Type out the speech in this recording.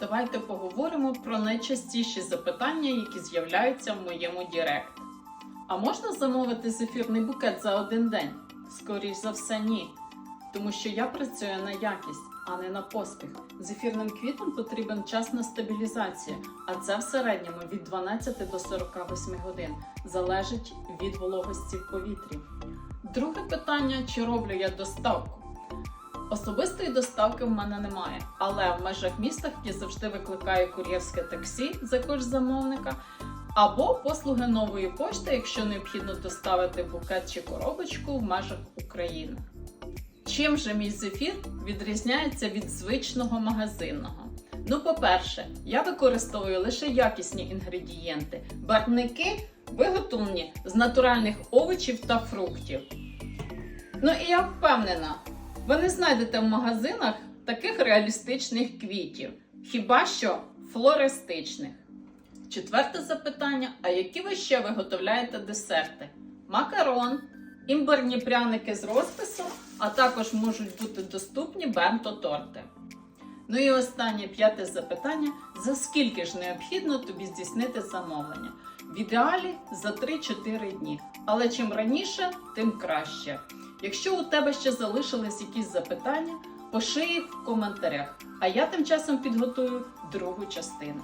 давайте поговоримо про найчастіші запитання, які з'являються в моєму Дірект. А можна замовити зефірний букет за один день? Скоріш за все, ні. Тому що я працюю на якість, а не на поспіх. Зефірним квітам потрібен час на стабілізацію, а це в середньому від 12 до 48 годин. Залежить від вологості в повітрі. Друге питання: чи роблю я доставку? Особистої доставки в мене немає, але в межах міста я завжди викликаю кур'єрське таксі за кошт замовника або послуги нової пошти, якщо необхідно доставити букет чи коробочку в межах України. Чим же мій зефір відрізняється від звичного магазинного? Ну, по-перше, я використовую лише якісні інгредієнти. Барвники виготовлені з натуральних овочів та фруктів. Ну і я впевнена, ви не знайдете в магазинах таких реалістичних квітів, хіба що флористичних. Четверте запитання: а які ви ще виготовляєте десерти? Макарон, імбирні пряники з розписом, а також можуть бути доступні бенто-торти. Ну і останнє п'яте запитання: за скільки ж необхідно тобі здійснити замовлення? В ідеалі за 3-4 дні, але чим раніше, тим краще. Якщо у тебе ще залишились якісь запитання, пиши їх в коментарях, а я тим часом підготую другу частину.